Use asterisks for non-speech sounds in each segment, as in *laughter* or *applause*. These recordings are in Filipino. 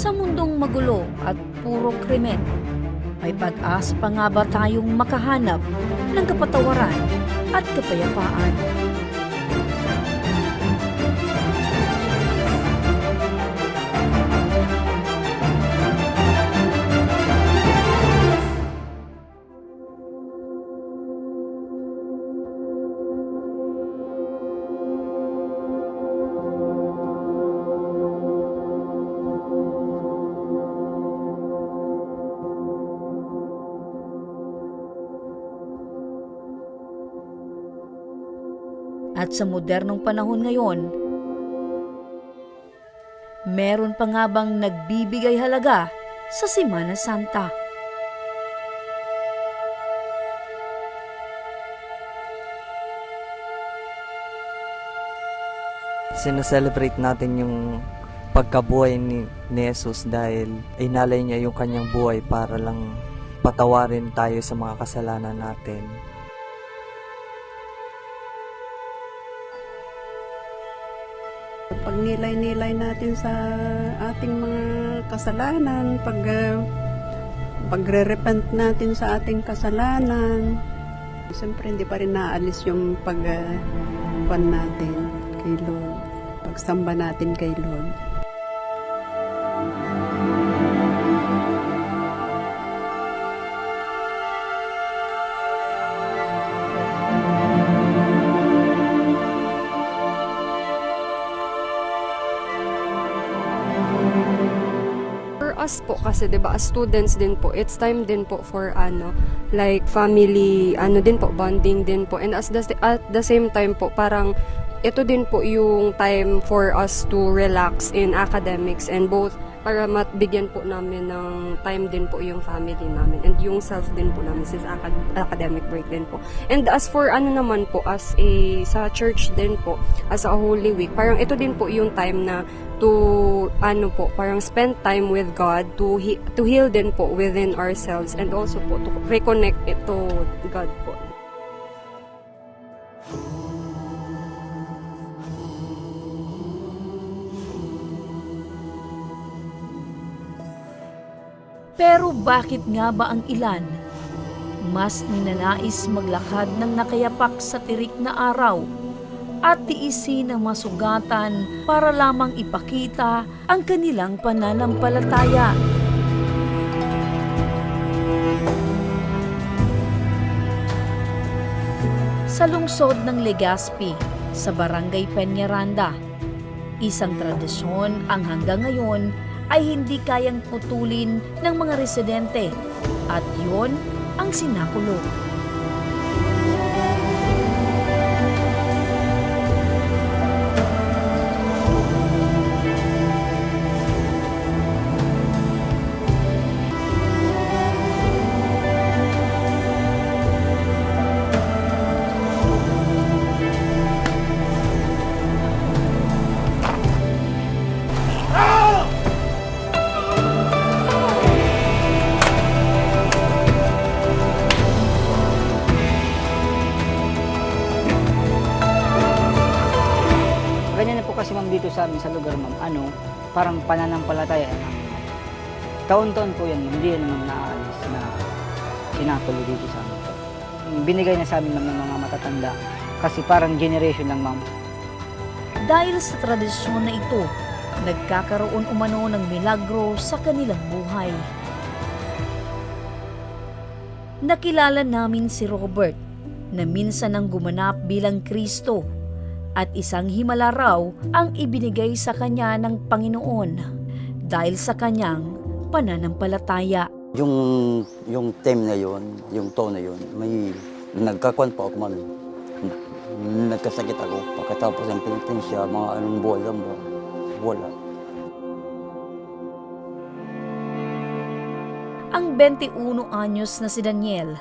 Sa mundong magulo at puro krimen, may pag-asa pa nga ba tayong makahanap ng kapatawaran at kapayapaan? At sa modernong panahon ngayon, meron pa nga bang nagbibigay halaga sa Simana Santa? Sineselebrate natin yung pagkabuhay ni, ni Jesus dahil inalay niya yung kanyang buhay para lang patawarin tayo sa mga kasalanan natin. Pag nilay-nilay natin sa ating mga kasalanan, pag uh, pagre-repent natin sa ating kasalanan, siyempre hindi pa rin naalis yung pag uh, natin kay Lord, pagsamba natin kay Lord. Us po kasi 'di ba as students din po, it's time din po for ano like family ano din po bonding din po and as the, at the same time po parang ito din po yung time for us to relax in academics and both para mabigyan po namin ng time din po yung family namin and yung self din po namin since acad- academic break din po. And as for ano naman po as a sa church din po as a Holy Week, parang ito din po yung time na to ano po, parang spend time with God to he- to heal din po within ourselves and also po to reconnect it to God po. Pero bakit nga ba ang ilan mas ninanais maglakad ng nakayapak sa tirik na araw at tiisin ang masugatan para lamang ipakita ang kanilang pananampalataya? Sa lungsod ng Legazpi, sa Barangay Peñaranda, isang tradisyon ang hanggang ngayon ay hindi kayang putulin ng mga residente at yon ang sinakulo. Parang pananampalataya lang. Taon-taon po yan, hindi yan ma'am naaalis na sinatuloy dito sa amin. Binigay na sa amin ng mga matatanda kasi parang generation lang ma'am. Dahil sa tradisyon na ito, nagkakaroon umano ng milagro sa kanilang buhay. Nakilala namin si Robert na minsan ang gumanap bilang Kristo at isang himala raw ang ibinigay sa kanya ng Panginoon dahil sa kanyang pananampalataya. Yung, yung time na yon, yung taon na yon, may nagkakuan pa ako man. Nagkasakit ako. Pagkatapos ng penitensya, mga anong buwan lang ba? Wala. Ang 21 anyos na si Daniel,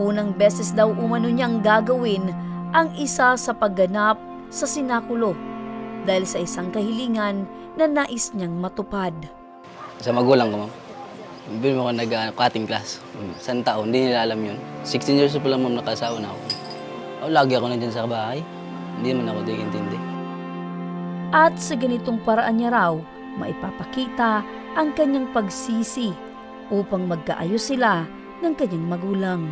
unang beses daw umano niyang gagawin ang isa sa pagganap sa sinakulo dahil sa isang kahilingan na nais niyang matupad. Sa magulang ko, ma'am. Bili mo ako nag-cutting class. San taon, hindi nila alam yun. 16 years old pa lang, ma'am, nakasawa na ako. Oh, lagi ako nandyan sa bahay. Hindi naman ako di intindi. At sa ganitong paraan niya raw maipapakita ang kanyang pagsisi upang magkaayos sila ng kanyang magulang.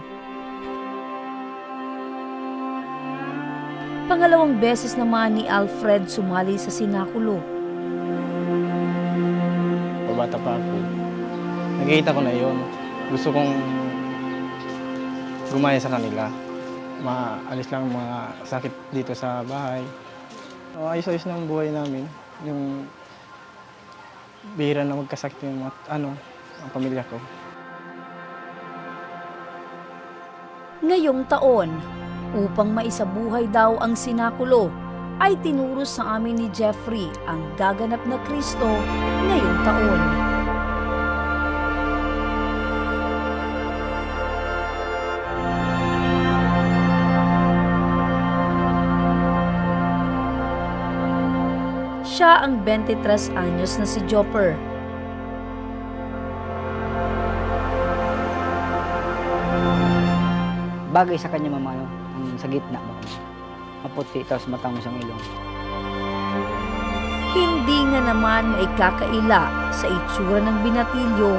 Pangalawang beses naman ni Alfred sumali sa sinakulo. Pabata pa ako. Nakikita ko na yon. Gusto kong gumaya sa kanila. Maalis lang ang mga sakit dito sa bahay. Uh, ayos-ayos ng buhay namin. Yung bihira na magkasakit yung mga, ano, ang pamilya ko. Ngayong taon, upang maisabuhay daw ang sinakulo, ay tinuro sa amin ni Jeffrey ang gaganap na Kristo ngayong taon. Siya ang 23 anyos na si Jopper Bagay sa kanya mama, ang sa gitna ba? Maputi, tapos matangos ang ilong. Hindi nga naman maikakaila sa itsura ng binatilyo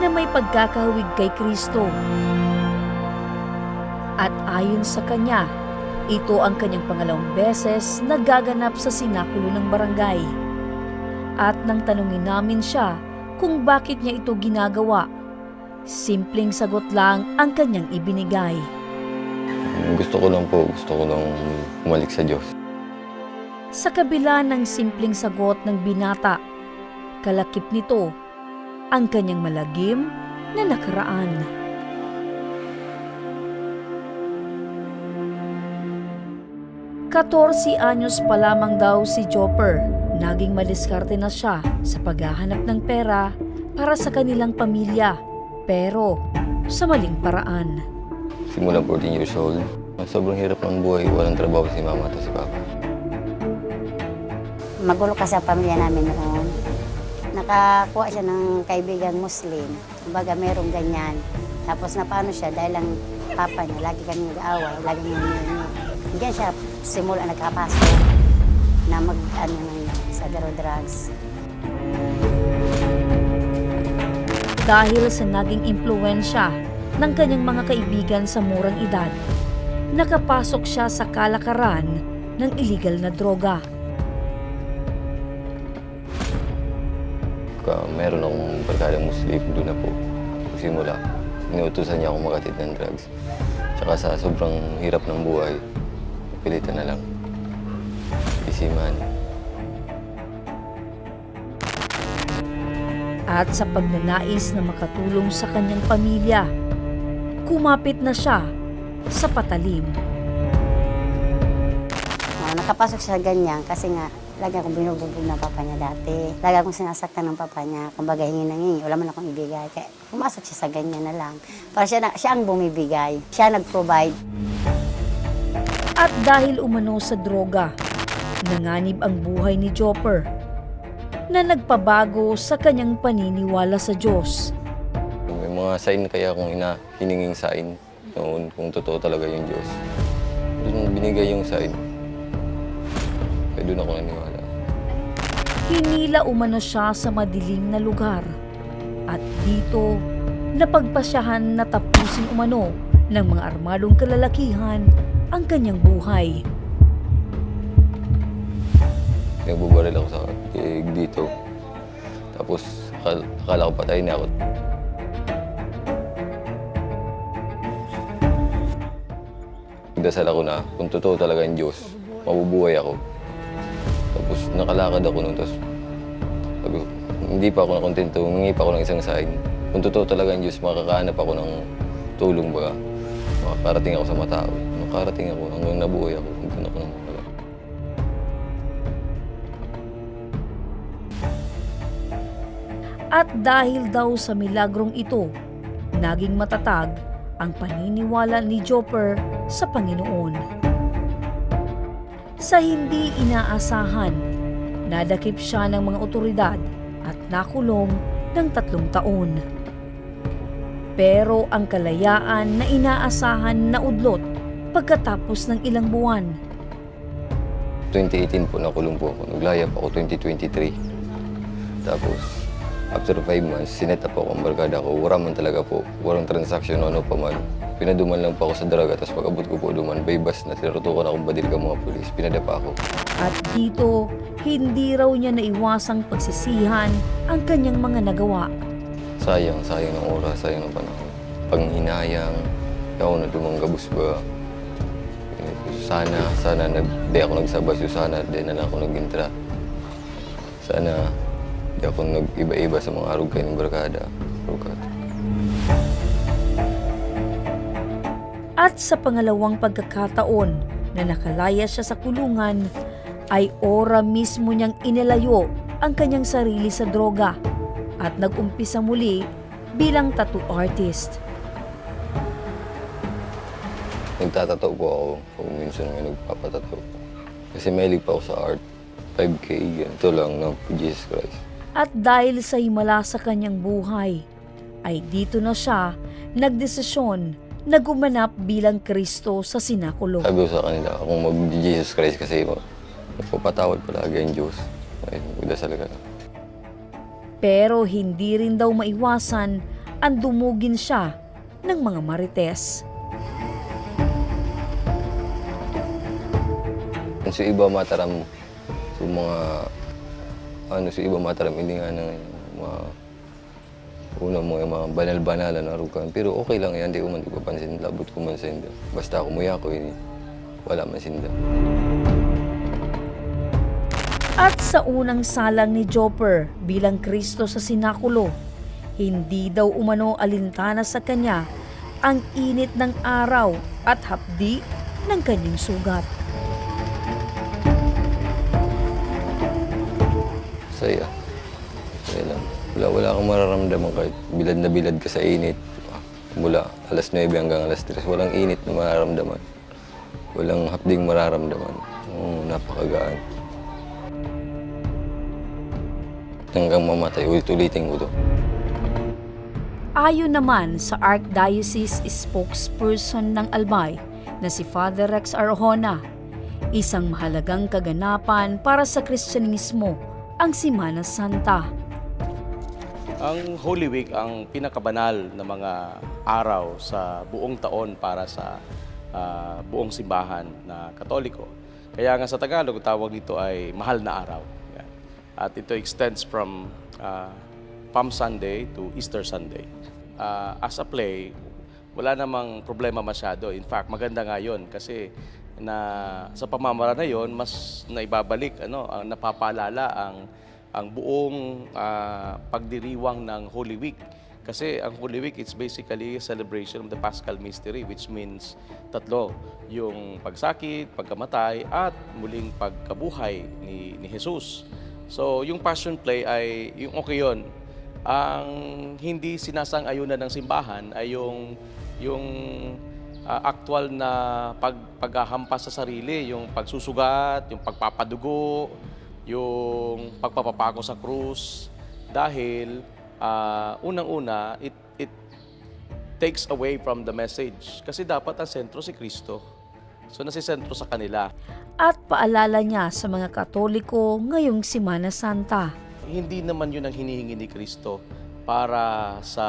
na may pagkakahawig kay Kristo. At ayon sa kanya, ito ang kanyang pangalawang beses na gaganap sa sinakulo ng barangay. At nang tanungin namin siya kung bakit niya ito ginagawa, simpleng sagot lang ang kanyang ibinigay. Gusto ko lang po, gusto ko lang bumalik sa Diyos. Sa kabila ng simpleng sagot ng binata, kalakip nito ang kanyang malagim na nakaraan. Katorsi anyos pa lamang daw si Jopper. Naging madiskarte na siya sa paghahanap ng pera para sa kanilang pamilya. Pero sa maling paraan. Simula 14 years old, sobrang hirap ng buhay, walang trabaho si mama at si papa. magulo ka sa pamilya namin noon. Nakakuha siya ng kaibigan Muslim. Kumbaga, merong ganyan. Tapos napaano siya dahil lang papa niya, lagi kami nag-aaway, lagi niya niya. Diyan siya simula nagkapasok na mag, ano na yun, sa garo drugs. dahil sa naging impluensya ng kanyang mga kaibigan sa murang edad. Nakapasok siya sa kalakaran ng illegal na droga. Ka, meron akong barkada Muslim, doon na po. Simula, inuutusan niya akong makatid ng drugs. Tsaka sa sobrang hirap ng buhay, pilitan na lang. Isiman. At sa pagnanais na makatulong sa kanyang pamilya, kumapit na siya sa patalim. Uh, nakapasok siya ganyan kasi nga lagi akong binubugbog ng papa niya dati. Lagi akong sinasaktan ng papa niya. Kumbaga, hingi nang hingi. Wala man akong ibigay. Kaya pumasok siya sa ganyan na lang. Para siya, na, siya ang bumibigay. Siya nag-provide. At dahil umano sa droga, nanganib ang buhay ni Jopper na nagpabago sa kanyang paniniwala sa Diyos. Mga sign kaya akong ina, hininging sign noon kung totoo talaga yung Diyos. Doon binigay yung sign. Kaya doon ako naniwala. Hinila umano siya sa madilim na lugar at dito napagpasyahan na tapusin umano ng mga armadong kalalakihan ang kanyang buhay. Nagbubaril ako sa tig dito. Tapos akala ko patay na ako. Nagdasal ako na kung totoo talaga yung Diyos, mabubuhay ako. Tapos nakalakad ako nun. Tapos sabi hindi pa ako nakontento, humingi pa ako ng isang sign. Kung totoo talaga yung Diyos, makakahanap ako ng tulong ba. Makakarating ako sa matao. Makarating ako hanggang nabuhay ako. Hanggang ako wala. At dahil daw sa milagrong ito, naging matatag ang paniniwala ni Jopper sa Panginoon. Sa hindi inaasahan, nadakip siya ng mga otoridad at nakulong ng tatlong taon. Pero ang kalayaan na inaasahan na udlot pagkatapos ng ilang buwan. 2018 po nakulong po ako. Naglayap ako 2023. Tapos, after 5 months, sinet up ako ang barkada ko. Wala man talaga po. Walang transaction o ano pa man. Pinaduman lang po ako sa draga. Tapos pag abot ko po duman, by bus na tinutukan akong badil ka mga pulis. Pinadapa ako. At dito, hindi raw niya naiwasang pagsisihan ang kanyang mga nagawa. Sayang, sayang ng oras, sayang ng panahon. Panghinayang, ako na dumanggabos ba? Eh, Sana, sana nag, di ako nagsabas yung sana, di na lang ako nag-intra. Sana, di ako nag-iba-iba sa mga arugay ng barkada. Arugay. At sa pangalawang pagkakataon na nakalaya siya sa kulungan, ay ora mismo niyang inilayo ang kanyang sarili sa droga at nag-umpisa muli bilang tattoo artist. Nagtatataw po ako kung minsan may nagpapatataw. Kasi mahilig pa ako sa art. 5K, ganito lang, no? Jesus Christ. At dahil sa himala sa kanyang buhay, ay dito na siya nagdesisyon na gumanap bilang Kristo sa sinakulo. Sabi ko sa kanila, kung mag-Jesus Christ kasi magpapatawad palagi ang Diyos. Ay, magdasal ka lang. Pero hindi rin daw maiwasan ang dumugin siya ng mga marites. Sa iba mataram, sa mga, ano, sa iba mataram, hindi nga ng mga, una mo yung mga banal-banalan na rukan. Pero okay lang yan, di ko man di ko pansin, labot ko man sinda. Basta kumuya ko, eh, wala man sinda. At sa unang salang ni Jopper bilang Kristo sa sinakulo, hindi daw umano alintana sa kanya ang init ng araw at hapdi ng kanyang sugat. Saya. Wala, wala akong mararamdaman kahit bilad na bilad ka sa init. Mula alas 9 hanggang alas 3. Walang init na mararamdaman. Walang hapding mararamdaman. Oo, napakagaan. Hanggang mamatay, ulit-ulitin ko to. Ayon naman sa Archdiocese spokesperson ng Albay na si Father Rex Arjona, isang mahalagang kaganapan para sa Kristyanismo ang Simana Santa. Ang Holy Week ang pinakabanal na mga araw sa buong taon para sa ah, buong simbahan na Katoliko. Kaya nga sa Tagalog, tawag dito ay mahal na araw. At ito extends from ah, Palm Sunday to Easter Sunday. Ah, as a play, wala namang problema masyado. In fact, maganda nga yun kasi na sa pamamaraan na yon mas naibabalik ano ang napapaalala ang ang buong ah, pagdiriwang ng Holy Week kasi ang Holy Week it's basically a celebration of the Paschal Mystery which means tatlo yung pagsakit, pagkamatay at muling pagkabuhay ni ni Jesus. So yung Passion Play ay yung okay yun. Ang hindi sinasang-ayunan ng simbahan ay yung yung ah, actual na pag, paghahampas sa sarili, yung pagsusugat, yung pagpapadugo, yung pagpapapako sa krus. Dahil ah, unang-una, it, it takes away from the message. Kasi dapat ang sentro si Kristo. So nasisentro sa kanila. At paalala niya sa mga Katoliko ngayong Simana Santa. Hindi naman yun ang hinihingi ni Kristo para sa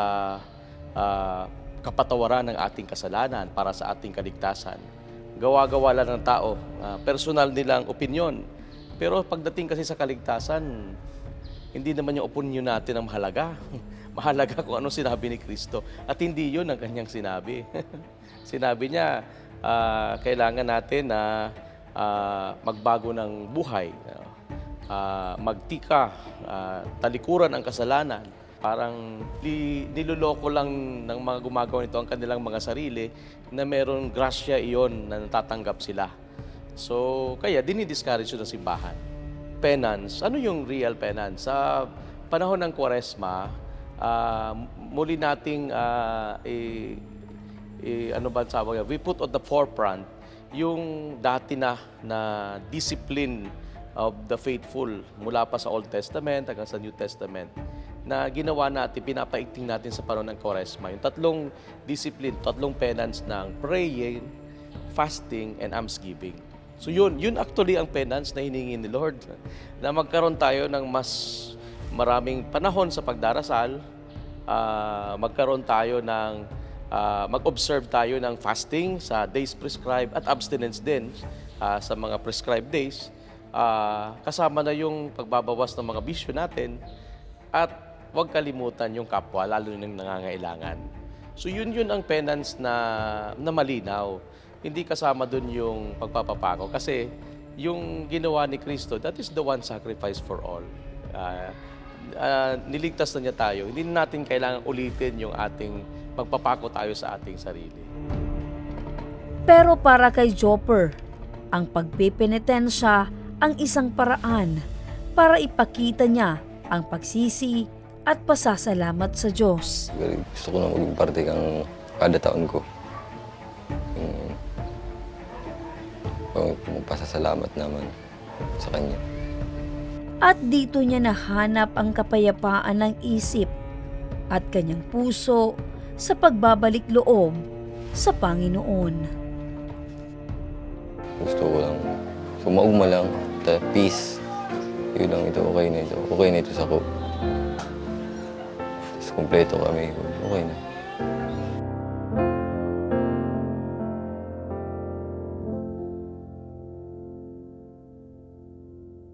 ah, kapatawaran ng ating kasalanan, para sa ating kaligtasan. Gawa-gawa lang ng tao, ah, personal nilang opinion. Pero pagdating kasi sa kaligtasan, hindi naman yung opinion natin ang mahalaga. *laughs* mahalaga kung ano sinabi ni Kristo. At hindi yun ang kanyang sinabi. *laughs* sinabi niya, ah, kailangan natin na ah, magbago ng buhay. Ah, magtika, ah, talikuran ang kasalanan. Parang li, niloloko lang ng mga gumagawa nito ang kanilang mga sarili na meron grasya iyon na natatanggap sila. So, kaya dinidiscourage yun ng simbahan. Penance, ano yung real penance? Sa panahon ng Kwaresma, ah, muli nating ah, i- i- ano ba ang tawag we put on the forefront yung dati na na discipline of the faithful mula pa sa Old Testament hanggang sa New Testament na ginawa natin, pinapaigting natin sa panahon ng Quaresma. Yung tatlong discipline, tatlong penance ng praying, fasting, and almsgiving. So yun, yun actually ang penance na hiningi ni Lord. Na magkaroon tayo ng mas maraming panahon sa pagdarasal, ah, magkaroon tayo ng, ah, mag-observe tayo ng fasting sa days prescribed at abstinence din ah, sa mga prescribed days. Ah, kasama na yung pagbabawas ng mga bisyo natin at huwag kalimutan yung kapwa, lalo yung nangangailangan. So yun yun ang penance na, na malinaw. Hindi kasama dun yung pagpapapako kasi yung ginawa ni Kristo, that is the one sacrifice for all. Ah, ah, niligtas na niya tayo. Hindi na natin kailangan ulitin yung ating magpapako tayo sa ating sarili. Pero para kay Jopper, ang pagpipenitensya ang isang paraan para ipakita niya ang pagsisi at pasasalamat sa Diyos. Gusto ko na maging parte kang kada taon ko. Magpasasalamat naman sa kanya. At dito niya nahanap ang kapayapaan ng isip at kanyang puso sa pagbabalik loob sa Panginoon. Gusto ko lang sumauma lang, ta peace. Yun lang ito, okay na ito. Okay na ito sa ko. Tapos kumpleto kami, okay na.